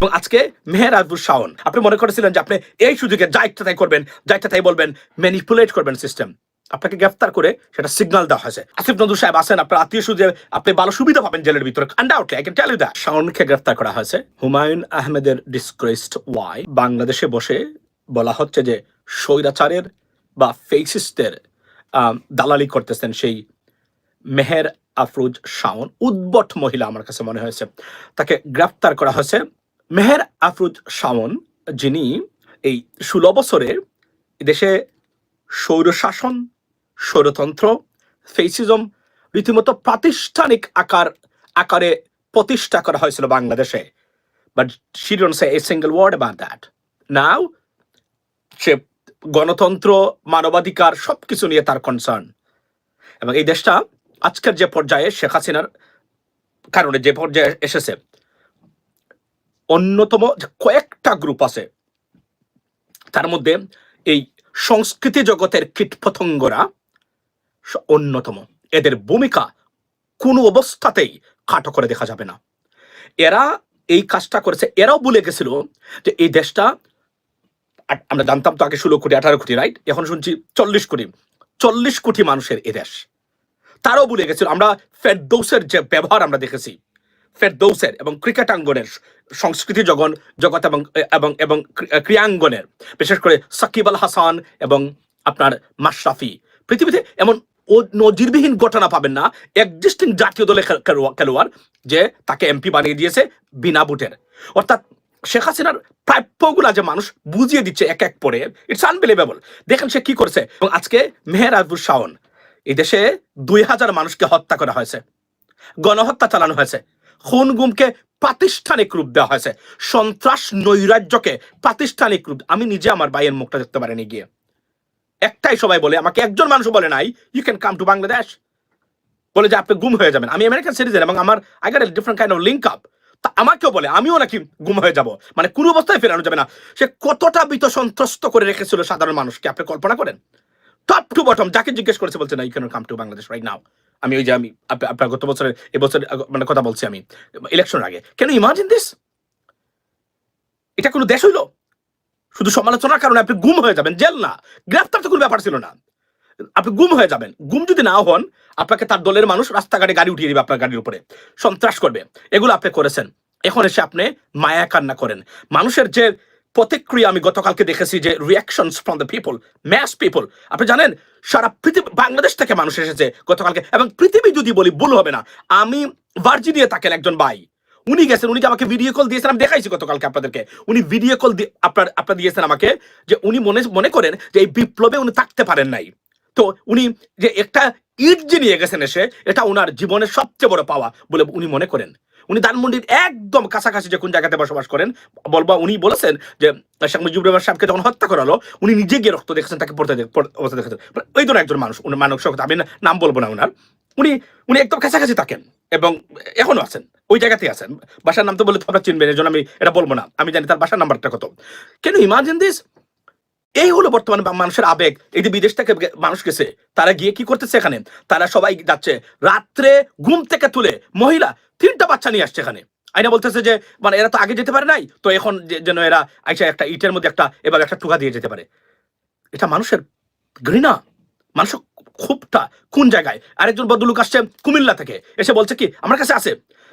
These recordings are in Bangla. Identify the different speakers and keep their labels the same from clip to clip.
Speaker 1: এবং আজকে মেহের আজবুর শাওন, আপনি মনে করেছিলেন যে আপনি এই সুযোগে যা ইচ্ছা তাই করবেন, যা ইচ্ছা তাই বলবেন ম্যানিপুলেট করবেন সিস্টেম আপনাকে গ্রেফতার করে সেটা সিগন্যাল দেওয়া হয়েছে। আসিফ নজরুল সাহেব আছেন, আপনার আত্মীয় সুদে আপনি ভালো সুবিধা পাবেন জেলের ভিতরে। Undoubtedly I can tell you that শাওনকে গ্রেফতার করা হয়েছে। হুমায়ুন আহমেদের ডিসক্রেসড ওয়াই বাংলাদেশে বসে বলা হচ্ছে যে স্বৈরাচারের বা ফেসিস্টের দালালি করতেছেন সেই মেহের আফরুজ শাওন, উদ্ভট মহিলা আমার কাছে মনে হয়েছে। তাকে গ্রেফতার করা হয়েছে। মেহের আফরুজ শাওন, যিনি এই ষোলো বছরে দেশে স্বৈরশাসন, স্বৈরতন্ত্র, ফেসিজম, রীতিমতো প্রাতিষ্ঠানিক আকার, আকারে প্রতিষ্ঠা করা হয়েছিল বাংলাদেশে। But she don't say a single word about that now সে গণতন্ত্র, মানবাধিকার সবকিছু নিয়ে তার কনসার্ন এবং এই দেশটা আজকের যে পর্যায়ে শেখ হাসিনার কারণে যে পর্যায়ে এসেছে অন্যতম কয়েকটা গ্রুপ আছে, তার মধ্যে এই সংস্কৃতি জগতের কীটপতঙ্গরা অন্যতম। এদের ভূমিকা কোনো অবস্থাতেই খাটো করে দেখা যাবে না। এরা এই কাজটা করেছে, এরাও বলে গেছিল যে এই দেশটা আমরা জানতাম তো আগে ষোলো কোটি, আঠারো কোটি রাইট এখন শুনছি চল্লিশ কোটি। চল্লিশ কোটি মানুষের এ দেশ। তারাও বলে গেছিল। আমরা ফেরদৌসের যে ব্যবহার আমরা দেখেছি ফেরদৌসের এবং ক্রিকেটাঙ্গনের সংস্কৃতি জগন, জগৎ এবং এবং এবং ক্রিয়াঙ্গনের, বিশেষ করে সাকিব আল হাসান এবং আপনার মাশরাফি। পৃথিবীতে এমন ও, নজিরবিহীন ঘটনা পাবেন না এক্সিস্টিং জাতীয় দলের খেলোয়াড়, যে তাকে এমপি বানিয়ে দিয়েছে বিনা বুটের। অর্থাৎ শেখ হাসিনার প্রাপ্যগুলা যে মানুষ বুঝিয়ে দিচ্ছে এক এক পরে ইটস আনবিলিভেবল দেখেন সে কি করছে। এবং আজকে মেহের আজবুর শাওন এই দেশে দুই হাজার মানুষকে হত্যা করা হয়েছে। গণহত্যা চালানো হয়েছে। খুন গুমকে প্রাতিষ্ঠানিক রূপ দেওয়া হয়েছে। সন্ত্রাস নৈরাজ্যকে প্রাতিষ্ঠানিক রূপ আমি নিজে আমার ভাইয়ের মুখটা দেখতে পারিনি গিয়ে। একটাই সবাই বলে, আমাকে একজন মানুষ বলে নাই you can come to Bangladesh বলে যে, আপনি গুম হয়ে যাবেন। আমি আমেরিকান সিটিজেন এবং আমার I got different kind of link up তা আমাকেও বলে, আমিও নাকি গুম হয়ে যাব। মানে কোনো অবস্থায় ফেরানো যাবে না। সে কতটা বিত সন্ত্রস্ত করে রেখেছিল সাধারণ মানুষকে, আপনি কল্পনা করেন? টপ টু বটম যাকে জিজ্ঞেস করেছে বলছে না you can come to Bangladesh right now আমি ওই যে আমি আপনার গত বছরের এবছর মানে কথা বলছি আমি ইলেকশন আগে। কেন ইমাজিন দিস এটা কোনো দেশ হইল? শুধু সমালোচনার কারণে আপনি গুম হয়ে যাবেন, জেল না। গ্রেফতার তো কোনো ব্যাপার ছিল না। আপনি গুম হয়ে যাবেন। গুম যদি না হন, আপনাকে তার দলের মানুষ রাস্তাঘাটে গাড়ি উঠিয়ে দিবে আপনার গাড়ির উপরে। সন্ত্রাস করবে। এগুলো আপনি করেছেন। এখন এসে আপনি মায়া কান্না করেন। মানুষের যে প্রতিক্রিয়া আমি গতকালকে দেখেছি যে reactions from the people mass people আপনি জানেন, সারা পৃথিবী, বাংলাদেশ থেকে মানুষ এসেছে গতকালকে, এবং পৃথিবী যদি বলি, ভুল হবে না। আমি ভার্জিনিয়া থাকেন একজন ভাই। উনি গেছেন, উনি আমাকে ভিডিও কল দিয়েছেন, আমি দেখাইছি গতকালকে আপনাদেরকে। উনি ভিডিও কল আপনার আপনার দিয়েছেন আমাকে যে উনি মনে মনে করেন যে এই বিপ্লবে উনি থাকতে পারেন নাই। তো উনি যে একটা ইট যে নিয়ে গেছেন এসে, এটা ওনার জীবনের সবচেয়ে বড় পাওয়া বলে উনি মনে করেন। উনি ধানমন্ডির একদম কাছাকাছি যে কোন জায়গাতে বসবাস করেন, বলবা উনি বলেছেন যে, শেখ মুজিবুর রহমান সাহেবকে যখন হত্যা করালো, উনি নিজে গিয়ে রক্ত দেখেছেন, তাকে পড়তে অবস্থা দেখেছেন। মানে ওই ধরনের একজন মানুষ, উনি মানব মানসিক আমি নাম বলব না ওনার উনি উনি একদম কাছাকাছি থাকেন এবং এখনও আছেন, ওই জায়গাতে আছেন। বাসার নাম তো বলে আপনারা চিনবেন এই জন্য আমি এটা বলব না, আমি জানি তার বাসার নাম্বারটা কত। কেন ইমাজিন দিস এই হলো বর্তমানে মানুষের আবেগ। এই যে বিদেশ থেকে মানুষ গেছে, তারা গিয়ে কি করতেছে এখানে? তারা সবাই যাচ্ছে রাত্রে ঘুম থেকে তুলে মহিলা তিনটা বাচ্চা নিয়ে আসছে এখানে। আইনা বলতেছে যে মানে এরা তো আগে যেতে পারে নাই, তো এখন যেন এরা আইসা একটা ইটের মধ্যে একটা এবার একটা টুকা দিয়ে যেতে পারে। এটা মানুষের ঘৃণা। মানুষের ক্ষোভটা কোন জায়গায়? আরেকজন বদলুক আসছে কুমিল্লা থেকে, এসে বলছে কি, আমার কাছে আছে,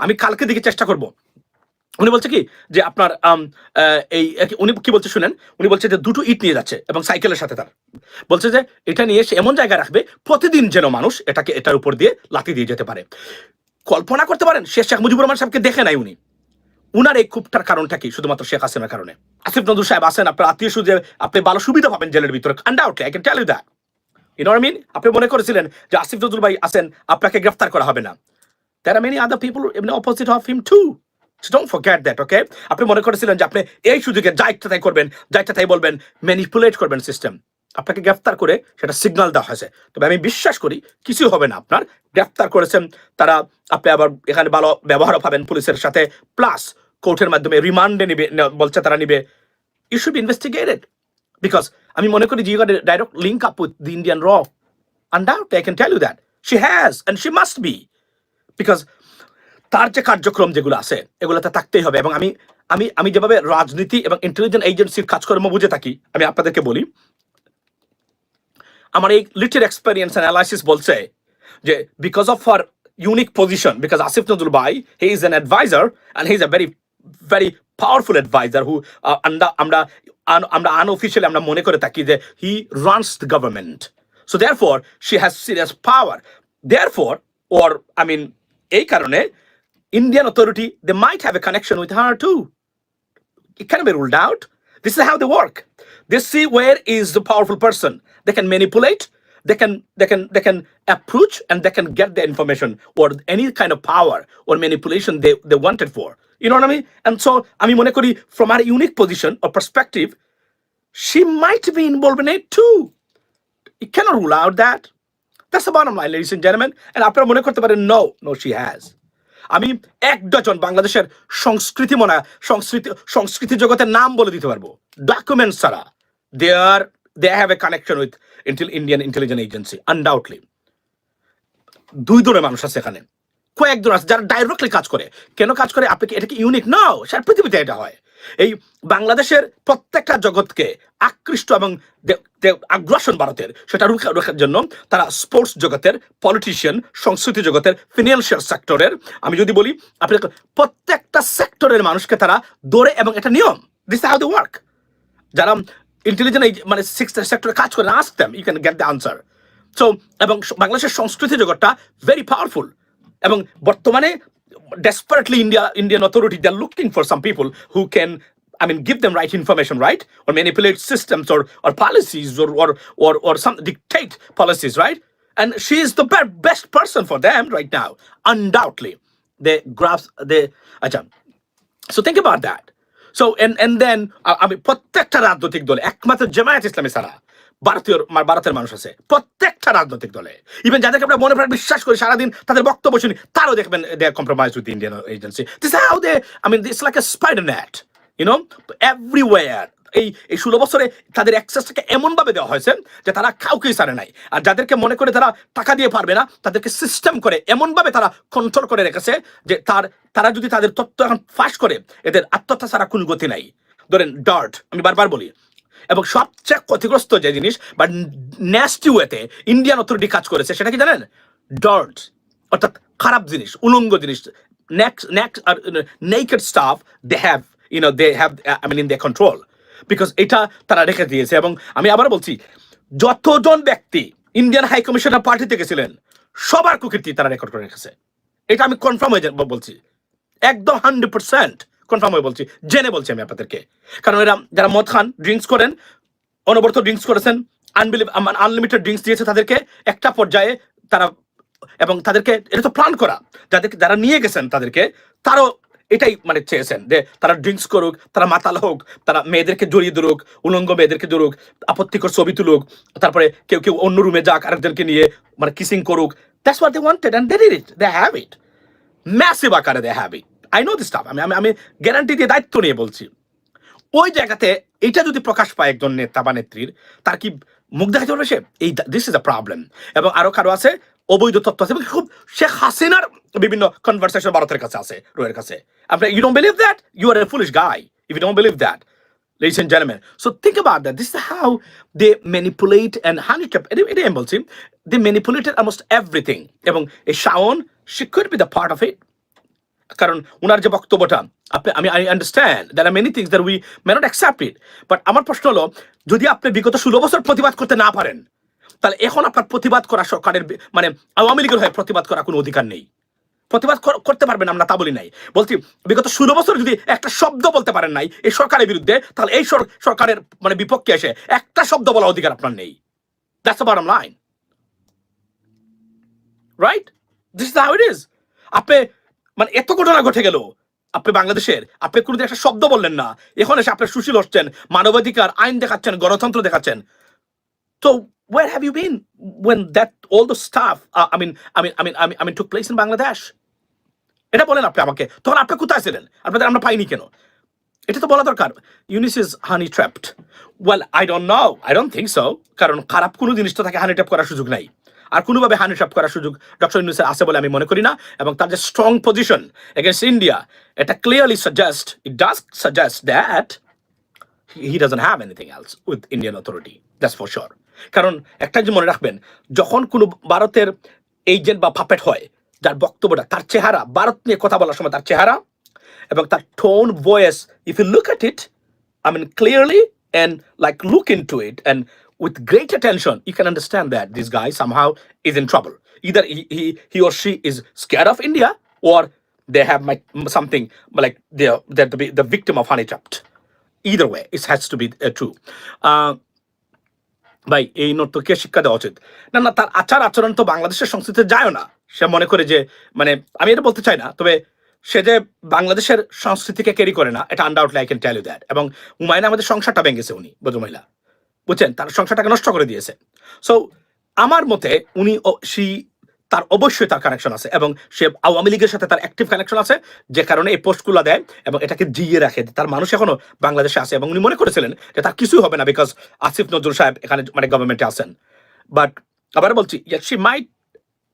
Speaker 1: আমি কালকে দিকে চেষ্টা করব। উনি বলছে কি যে আপনার এই উনি কি বলছে শুনেন? উনি বলছে যে দুটো ইট নিয়ে যাচ্ছে এবং সাইকেলের সাথে তার। বলছে যে এটা নিয়ে সে এমন জায়গায় রাখবে, প্রতিদিন যেন মানুষ এটাকে এটার উপর দিয়ে লাথি দিয়ে যেতে পারে। কল্পনা করতে পারেন, শেখ শেখ মুজিবুর রহমান সাহেবকে দেখে নাই উনি। উনার এই ক্ষোভটার কারণটা কি, শুধুমাত্র শেখ হাসিনার কারণে? আসিফ নজরুল সাহেব আছেন, আপনার আত্মীয় সুদে আপনি ভালো সুবিধা পাবেন জেলের ভিতরে। Undoubtedly I can tell you that mean আপনি মনে করেছিলেন যে আসিফ নজরুল ভাই আছেন, আপনাকে গ্রেফতার করা হবে না। Are many other people in opposite of him don't forget that okay? আপনি মনে করেছিলেন যে আপনি এই সুযোগে যা ইচ্ছা তাই করবেন যা ইচ্ছা তাই বলবেন ম্যানিপুলেট করবেন সিস্টেম আপনাকে গ্রেফতার করে সেটা সিগন্যাল দেওয়া হয়েছে। তবে আমি বিশ্বাস করি কিছু হবে না আপনার। গ্রেফতার করেছেন তারা আপনি আবার এখানে ভালো ব্যবহারও পাবেন পুলিশের সাথে। প্লাস কোর্টের মাধ্যমে রিমান্ডে নিবে বলছে তারা নিবে। ইউ শুড ইনভেস্টিগেটেড বিকজ আমি মনে করি Jio direct link up with the Indian র undoubtedly, I can tell you that. She has, and she must be. Because তার যে কার্যক্রম যেগুলো আছে, এগুলোতে থাকতেই হবে। এবং আমি আমি আমি যেভাবে রাজনীতি এবং ইন্টেলিজেন্ট এজেন্সির কাজকর্ম বুঝে থাকি, আমি আপনাদেরকে বলি, আমার এই লিটের এক্সপেরিয়েন্স অ্যানালাইসিস বলছে যে because of our unique position because Asif Nazrul ভাই he is an adviser and he is a very very powerful adviser who আমরা আমরা আমরা আনঅফিসিয়ালি আমরা মনে করে থাকি যে he runs the government so therefore she has serious power therefore or I mean এই কারণে Indian authority they might have a connection with her too it cannot be ruled out. This is how they work. They see where is the powerful person. They can manipulate. They can they can they can approach and they can get the information or any kind of power or manipulation they, they wanted for. You know what I mean? And so I mean Monekori, from our unique position or perspective, she might be involved in it too. You cannot rule out that. That's the bottom line, ladies and gentlemen. And আপনারা মনে করতে পারেন no, no, she has. আমি এক ডজন বাংলাদেশের সংস্কৃতি মনে সংস্কৃতি সংস্কৃতি জগতের নাম বলে দিতে পারব। ডকুমেন্টস ছাড়া। They are they have a connection with Indian intelligence agency undoubtedly দুই ধরনের মানুষ আছে এখানে। কয়েকজন আছে যারা ডাইরেক্টলি কাজ করে। কেন কাজ করে? আপনি কি, এটা কি ইউনিক নাও সারা পৃথিবীতে এটা হয়। এই বাংলাদেশের প্রত্যেকটা জগৎকে আকৃষ্ট এবং আগ্রাসন ভারতের, সেটা রুখে রোখার জন্য তারা স্পোর্টস জগতের পলিটিশিয়ান সংস্কৃতি জগতের ফিনান্সিয়াল সেক্টরের আমি যদি বলি, আপনি প্রত্যেকটা সেক্টরের মানুষকে তারা দৌড়ে এবং এটা নিয়ম দিস হাউ দ্য ওয়ার্ক যারা ইন্টেলিজেন্ট মানে সিক্স সেক্টরে কাজ করে ask them you can get the answer so এবং বাংলাদেশের সংস্কৃতি জগৎটা ভেরি পাওয়ারফুল এবং বর্তমানে desperately India Indian authority they're looking for some people who can I mean give them right information right or manipulate systems or or policies or or or, or some dictate policies right and she is the be- best person for them right now undoubtedly they grasp they আচ্ছা So think about that. So and and then আ- আমি প্রত্যেকটা রাজনৈতিক দলে একমাত্র জামায়াত ইসলামী ছাড়া ভারতীয় ভারতের মানুষ আছে। প্রত্যেকটা রাজনৈতিক দলে। ইভেন যাদেরকে আমরা মনে প্রাণ বিশ্বাস করি, সারাদিন তাদের বক্তব্য শুনি, তারও দেখবেন they compromise with Indian agency this how they I mean this like a spider net you know everywhere এই এই ষোলো বছরে তাদের অ্যাক্সেসটাকে এমনভাবে দেওয়া হয়েছে যে তারা কাউকেই ছাড়ে নাই। আর যাদেরকে মনে করে তারা টাকা দিয়ে পারবে না, তাদেরকে সিস্টেম করে এমনভাবে তারা কন্ট্রোল করে রেখেছে যে তার তারা যদি তাদের তথ্য এখন ফাঁস করে, এদের আত্মহত্যা ছাড়া কোনো গতি নাই। ধরেন ডার্ট আমি বারবার বলি এবং সবচেয়ে ক্ষতিগ্রস্ত যে জিনিস বা ন্যাস্টি ওয়েতে ইন্ডিয়ান অথরিটি কাজ করেছে, সেটা কি জানেন? ডার্ট অর্থাৎ খারাপ জিনিস, উলঙ্গ জিনিস। Naked stuff they have you know they have I mean in they control because এটা তারা রেখে দিয়েছে এবং আমি আবার বলছি, যতজন ব্যক্তি ইন্ডিয়ান হাই কমিশনার পার্টিতে গেছিলেন, সবার কুকীর্তি তারা রেকর্ড করে রেখেছে। এটা আমি কনফার্ম হয়ে বলছি। একদম হান্ড্রেড পার্সেন্ট কনফার্ম হয়ে বলছি। জেনে বলছি আমি আপনাদেরকে। কারণ এরা যারা মদ খান ড্রিঙ্কস করেন, অনবরত ড্রিঙ্কস করেছেন আনবিলিভ আনলিমিটেড ড্রিঙ্কস দিয়েছে তাদেরকে, একটা পর্যায়ে তারা এবং তাদেরকে এটা তো প্ল্যান করা। যাদেরকে যারা নিয়ে গেছেন তাদেরকে, তারও এটাই মানে চেয়েছেন যে তারা ড্রিঙ্কস করুক, তারা মাতাল হোক, তারা মেয়েদেরকে জড়িয়ে ধরুক, উলঙ্গ মেয়েদেরকে ধরুক, আপত্তিকর ছবি তুলুক, তারপরে কেউ কেউ অন্য রুমে যাক আরেকজনকে নিয়ে মানে কিসিং করুক। That's what they wanted and they did they have it massive আকারে they have it I know this stuff আমি আমি গ্যারান্টি দিয়ে দায়িত্ব নিয়ে বলছি ওই জায়গাতে এটা যদি প্রকাশ পায় একজন নেতা বা নেত্রীর, তার কি মুখ দেখাতে পারবে সে এই দিস ইজ আ প্রবলেম এবং আরও কারও আছে, অবৈধ তত্ত্ব আছে খুব শেখ হাসিনার বিভিন্ন কনভারসেশন ভারতের কাছে আছে, রোয়ের কাছে আপনি you don't believe that you are a foolish guy if you don't believe that ladies and gentlemen. So think about that. This is how they manipulate and handicap. They manipulated almost everything. Shaon, she could be the part of it. কারণ ওনার যে বক্তব্যটা, আপনি, আমি I understand there are many things that we may not accept it but আমার প্রশ্ন হলো, যদি আপনি বিগত ষোলো বছর প্রতিবাদ করতে না পারেন, তাহলে এখন আপনার প্রতিবাদ করা সরকারের মানে আওয়ামী লীগের হয়ে প্রতিবাদ করা কোনো অধিকার নেই। প্রতিবাদ করতে পারবেন আমরা তা বলি নাই। বলছি, বিগত ষোলো বছর যদি একটা শব্দ বলতে পারেন নাই এই সরকারের বিরুদ্ধে, তাহলে এই সরকারের মানে বিপক্ষে এসে একটা শব্দ বলা অধিকার আপনার নেই। That's the bottom line right this is how it is আপনি মানে এত ঘটনা ঘটে গেল। আপনি বাংলাদেশের আপনি কোনোদিন একটা শব্দ বললেন না। এখন এসে আপনি সুশীল হচ্ছেন মানবাধিকার আইন দেখাচ্ছেন গণতন্ত্র দেখাচ্ছেন। তো been when that all the stuff uh, I mean I mean I mean I mean I mean took place in Bangladesh? এটা বলেন আপনি আমাকে। তখন আপনি কোথায় ছিলেন? আপনাদের আমরা পাইনি কেন? এটা তো বলা দরকার। Yunus is honey trapped well I don't know I don't think so কারণ খারাপ কোনো জিনিস তো তাকে হানি ট্র্যাপ করার সুযোগ নাই। আর কোনোভাবে ট্র্যাপ করার সুযোগ ডক্টর ইউনুসের আছে বলে আমি মনে করি না। এবং তার যে স্ট্রং পজিশন এগেনস্ট ইন্ডিয়া এটা clearly suggest it does suggest that he doesn't have anything else with Indian authority that's for sure কারণ একটা যে মনে রাখবেন যখন কোনো ভারতের এজেন্ট বা পাপেট হয় যার বক্তব্যটা তার চেহারা ভারত নিয়ে কথা বলার সময় তার চেহারা এবং তার tone voice if you look at it I mean, clearly and like look into it and with great attention, you can understand that this guy somehow is in trouble. Either he, he, he or she is scared of India or they have my, something like they're, they're the, the victim of honey trapped. Either way, it has to be uh, true. Uh, ভাই এই নর্তকীকে শিক্ষা দেওয়া উচিত না না তার আচার আচরণ তো বাংলাদেশের সংস্কৃতিতে যায় না সে মনে করে যে মানে আমি এটা বলতে চাই না তবে সে যে বাংলাদেশের সংস্কৃতিকে ক্যারি করে না এটা undoubtedly I can tell you that এবং হুমায়ুন আমাদের সংসারটা ভেঙেছে উনি ভদ্রমহিলা বুঝছেন? তার সংসারটাকে নষ্ট করে দিয়েছে। সো আমার মতে উনি সি তার অবশ্যই তার কানেকশন আছে এবং সে আওয়ামী লীগের সাথে তার অ্যাক্টিভ কানেকশন আছে, যে কারণে এই পোস্টগুলো দেয় এবং এটাকে জিয়ে রাখে। তার মানুষ এখনও বাংলাদেশে আছে এবং উনি মনে করেছিলেন যে তার কিছুই হবে না বিকজ আসিফ নজরুল সাহেব এখানে মানে গভর্নমেন্টে আছেন। বাট আবার বলছি she might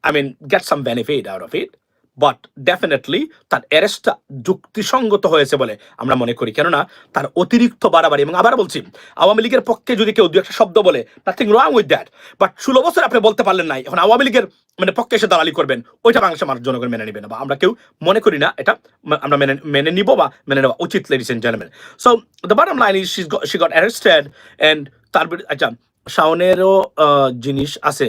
Speaker 1: I mean get some benefit out of it but definitely তার অ্যারেস্টটা যুক্তিসঙ্গত হয়েছে বলে আমরা মনে করি। কেননা তার অতিরিক্ত বাড়াবাড়ি এবং আবার বলছি, আওয়ামী লীগের পক্ষে যদি কেউ দু একটা শব্দ বলে nothing wrong with that but ষোলো বছর আপনি বলতে পারলেন নাই, এখন আওয়ামী লীগের মানে পক্ষে এসে দালালি করবেন, ওইটা বাংলাদেশের মানুষ জনগণ মেনে নেবে না বা আমরা কেউ মনে করি না, এটা আমরা মেনে মেনে নিব বা মেনে নেওয়া উচিত ladies and gentleman so the bottom line is she got arrested and তার আচ্ছা শাওনেরও জিনিস আছে।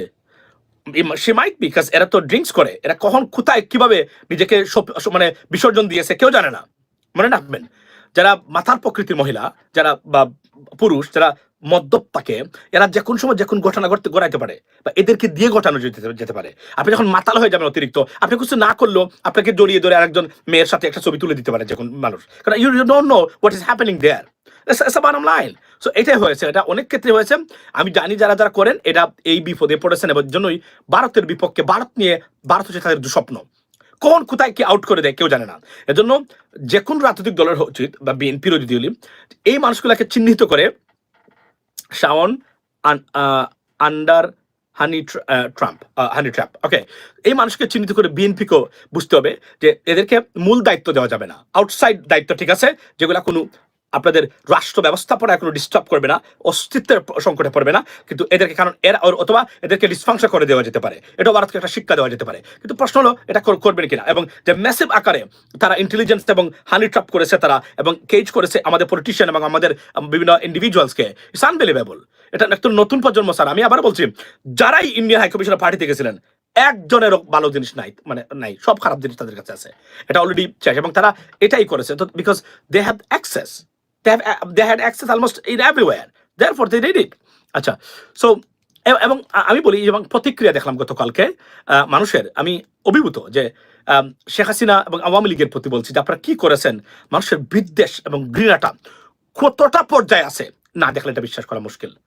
Speaker 1: সে মাইট বিকজ এরা তো ড্রিঙ্কস করে। এরা কখন, কোথায়, কীভাবে নিজেকে মানে বিসর্জন দিয়েছে কেউ জানে না। মনে রাখবেন, যারা মাথার প্রকৃতির মহিলা, যারা বা পুরুষ, যারা মদ্যপ থাকে এরা যে কোন সময় যে কোন ঘটনা ঘটতে গড়াইতে পারে বা এদেরকে দিয়ে ঘটানো যেতে পারে আপনি যখন মাতাল হয়ে যাবেন অতিরিক্ত, আপনি কিছু না করলেও আপনাকে জড়িয়ে ধরে আরেকজন মেয়ের সাথে একটা ছবি তুলে দিতে পারে যে কোন মানুষ। কারণ you you don't know what is happening there line so এটাই হয়েছে, এটা অনেক ক্ষেত্রে হয়েছে। আমি জানি যারা যারা করেন, এটা এই বিপদে পড়েছেন এবং জন্যই ভারতের বিপক্ষে ভারত নিয়ে ভারত হচ্ছে তাদের দুঃস্বপ্ন। কোন কোথায় কি আউট করে দেয় কেউ জানে না। এজন্য যে কোন রাজনৈতিক দলের উচিত বা বিএনপিরও যদি এই মানুষগুলোকে চিহ্নিত করে Shaon under honey trap honey trap okay এই মানুষকে চিহ্নিত করে বিএনপিকেও বুঝতে হবে যে এদেরকে মূল দায়িত্ব দেওয়া যাবে না। আউটসাইড দায়িত্ব ঠিক আছে, যেগুলো কোনো আপনাদের রাষ্ট্র ব্যবস্থাপনা এখনও ডিস্টার্ব করবে না, অস্তিত্বের সংকটে পড়বে না, কিন্তু এদেরকে কারণ এরা অথবা এদেরকে ডিসফাংশন করে দেওয়া যেতে পারে। এটা ভারতকে একটা শিক্ষা দেওয়া যেতে পারে। কিন্তু প্রশ্ন হলো, এটা কর- করবেন কিনা? এবং যে ম্যাসিভ আকারে তারা ইন্টেলিজেন্স এবং হানি ট্রাপ করেছে তারা, এবং কেজ করেছে আমাদের পলিটিশিয়ান এবং আমাদের বিভিন্ন ইন্ডিভিজুয়ালসকে ইটস আনবিলিভেবল এটা একটা নতুন প্রজন্ম, স্যার। আমি আবার বলছি, যারাই ইন্ডিয়ান হাই কমিশনের পার্টিতে গেছিলেন, একজনেরও ভালো জিনিস নাই মানে নাই, সব খারাপ জিনিস তাদের কাছে আছে। এটা অলরেডি শেষ, এবং তারা এটাই করেছে, তো because they have access they have they had access almost in everywhere. Therefore, they did it. আচ্ছা সো এবং আমি বলি, এবং প্রতিক্রিয়া দেখলাম গতকালকে মানুষের, আমি অভিভূত যে শেখ হাসিনা এবং আওয়ামী লীগের প্রতি বলছি যে, আপনারা কি করেছেন? মানুষের বিদ্বেষ এবং ঘৃণাটা কতটা পর্যায়ে আছে? না দেখলে এটা বিশ্বাস করা মুশকিল।